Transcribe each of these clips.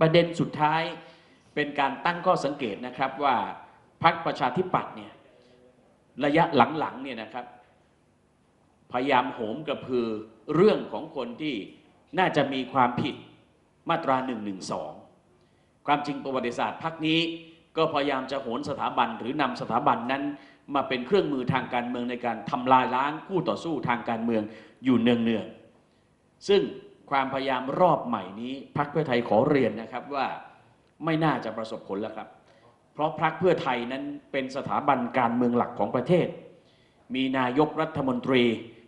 ประเด็นสุดท้ายเป็นการตั้งข้อสังเกตนะครับว่าพรรคประชาธิปัตย์เนี่ยระยะหลังๆเนี่ยนะครับ พยายามโหมกระพือเรื่องของคนที่น่าจะมีความผิดมาตรา1นึความจริงประวัติศาสตร์พรรคนี้ ก็พยายามจะโหนสถาบันหรือนำสถาบันนั้น มาเป็นเครื่องมือทางการเมืองในการทำลายล้างคู่ต่อสู้ทางการเมืองอยู่เนืองๆซึ่ง ความพยายามรอบใหม่นี้พรรคเพื่อไทยขอเรียนนะครับว่าไม่น่าจะประสบผลแล้วครับ เพราะพรรคเพื่อไทยนั้นเป็นสถาบันการเมืองหลักของประเทศ มีนายกรัฐมนตรี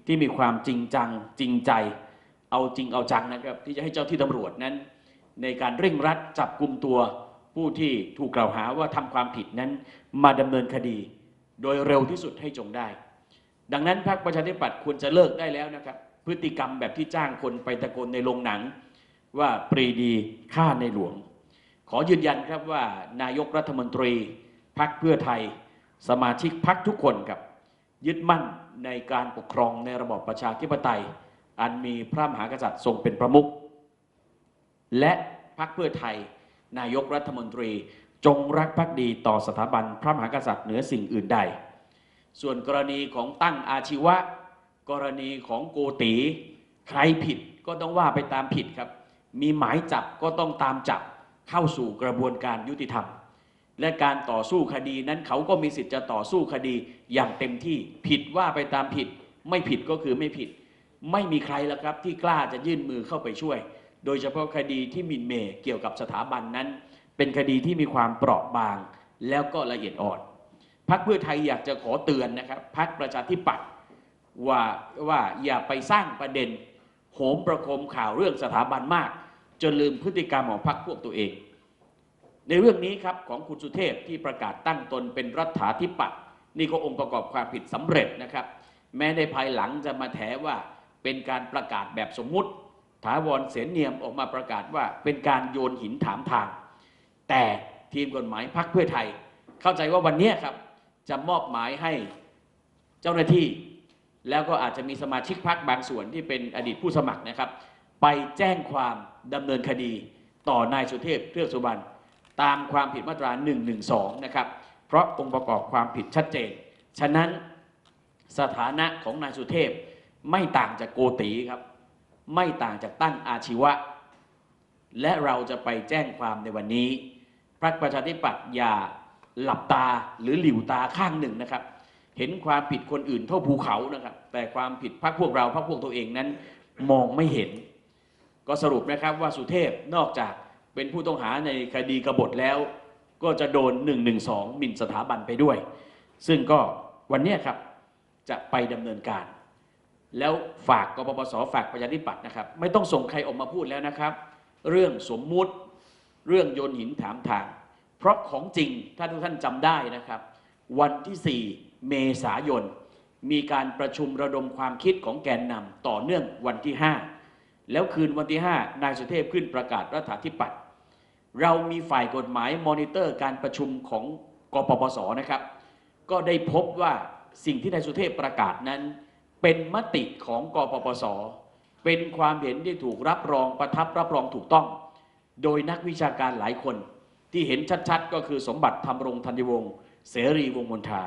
ที่มีความจริงจังจริงใจ เอาจริงเอาจังนะครับ ที่จะให้เจ้าที่ตำรวจนั้น ในการเร่งรัดจับกลุ่มตัวผู้ที่ถูกกล่าวหาว่าทำความผิดนั้นมาดำเนินคดี โดยเร็วที่สุดให้จงได้ ดังนั้นพรรคประชาธิปัตย์ควรจะเลิกได้แล้วนะครับ พฤติกรรมแบบที่จ้างคนไปตะโกนในโรงหนัง ว่าปรีดีฆ่าในหลวง ขอยืนยันครับว่านายกรัฐมนตรีพรรคเพื่อไทย สมาชิกพรรคทุกคนครับ ยึดมั่นในการปกครองในระบอบประชาธิปไตย อันมีพระมหากษัตริย์ทรงเป็นประมุขและพรรคเพื่อไทย นายกรัฐมนตรีจงรักภักดีต่อสถาบันพระมหากษัตริย์เหนือสิ่งอื่นใด ส่วนกรณีของตั้งอาชีวะ กรณีของโกตีใครผิดก็ต้องว่าไปตามผิดครับ มีหมายจับก็ต้องตามจับเข้าสู่กระบวนการยุติธรรม และการต่อสู้คดีนั้นเขาก็มีสิทธิ์จะต่อสู้คดีอย่างเต็มที่ผิดว่าไปตามผิด ไม่ผิดก็คือไม่ผิด ไม่มีใครแล้วครับที่กล้าจะยื่นมือเข้าไปช่วย โดยเฉพาะคดีที่มินเมเกี่ยวกับสถาบันนั้น เป็นคดีที่มีความเปราะบาง แล้วก็ละเอียดอ่อนพักเพื่อไทยอยากจะขอเตือนนะครับพักประชาธิปัตย์ ว่าว่าอย่าไปสร้างประเด็นโหมประโคมข่าวเรื่องสถาบันมาก จนลืมพฤติกรรมของพรรคพวกตัวเอง ในเรื่องนี้ครับของคุณสุเทพที่ประกาศตั้งตนเป็นรัฐาธิปัตย์นี่ก็องค์ประกอบความผิดสำเร็จนะครับ แม้ในภายหลังจะมาแถว่าเป็นการประกาศแบบสมมุติ ถาวรเสนเนียมออกมาประกาศว่าเป็นการโยนหินถามทาง แต่ทีมกฎหมายพรรคเพื่อไทย เข้าใจว่าวันนี้ครับจะมอบหมายให้เจ้าหน้าที่ แล้วก็อาจจะมีสมาชิกพรรคบางส่วนที่เป็นอดีตผู้สมัครนะครับ ไปแจ้งความดำเนินคดีต่อนายสุเทพเทือกสุบรรณตามความผิดมาตรา112นะครับ เพราะองค์ประกอบความผิดชัดเจน ฉะนั้นสถานะของนายสุเทพไม่ต่างจากโกตีครับ ไม่ต่างจากตั้งอาชีวะ และเราจะไปแจ้งความในวันนี้ พรรคประชาธิปัตย์อย่าหลับตาหรือหลิวตาข้างหนึ่งนะครับ เห็นความผิดคนอื่นเท่าภูเขานะครับ แต่ความผิดพรรคพวกเราพรรคพวกตัวเองนั้นมองไม่เห็น ก็สรุปนะครับว่าสุเทพนอกจากเป็นผู้ต้องหาในคดีกบฏแล้ว ก็จะโดน 112หมิ่นสถาบันไปด้วย ซึ่งก็วันนี้ครับจะไปดำเนินการ แล้วฝากกปปสฝากประชาธิปัตย์นะครับ ไม่ต้องส่งใครออกมาพูดแล้วนะครับ เรื่องสมมุติเรื่องโยนหินถามทาง เพราะของจริงถ้าทุกท่านจำได้นะครับ วันที่4 เมษายน มีการประชุมระดมความคิดของแกนนำต่อเนื่องวันที่ 5 แล้วคืนวันที่ 5 นายสุเทพขึ้นประกาศรัฐาธิปัตย์เรามีฝ่ายกฎหมายมอนิเตอร์การประชุมของกปปสนะครับ ก็ได้พบว่าสิ่งที่นายสุเทพประกาศนั้น เป็นมติของกปปส เป็นความเห็นที่ถูกรับรองประทับรับรองถูกต้อง โดยนักวิชาการหลายคนที่เห็นชัดๆ ก็คือสมบัติธรรมรงธัญวงศ์เสรีวงมนทา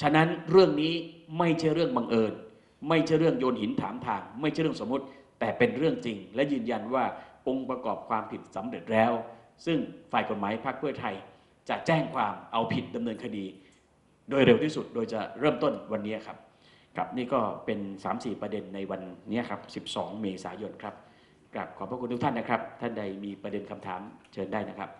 ฉะนั้นเรื่องนี้ไม่ใช่เรื่องบังเอิญ ไม่ใช่เรื่องโยนหินถามทาง ไม่ใช่เรื่องสมมติ แต่เป็นเรื่องจริง และยืนยันว่าองค์ประกอบความผิดสำเร็จแล้ว ซึ่งฝ่ายกฎหมายพรรคเพื่อไทย จะแจ้งความเอาผิดดำเนินคดี โดยเร็วที่สุดโดยจะเริ่มต้นวันนี้ครับครับนี่ก็เป็น 3-4 ประเด็นในวันนี้ครับ 12 เมษายนครับกราบขอบพระคุณทุกท่านนะครับ ท่านใดมีประเด็นคำถามเชิญได้นะครับ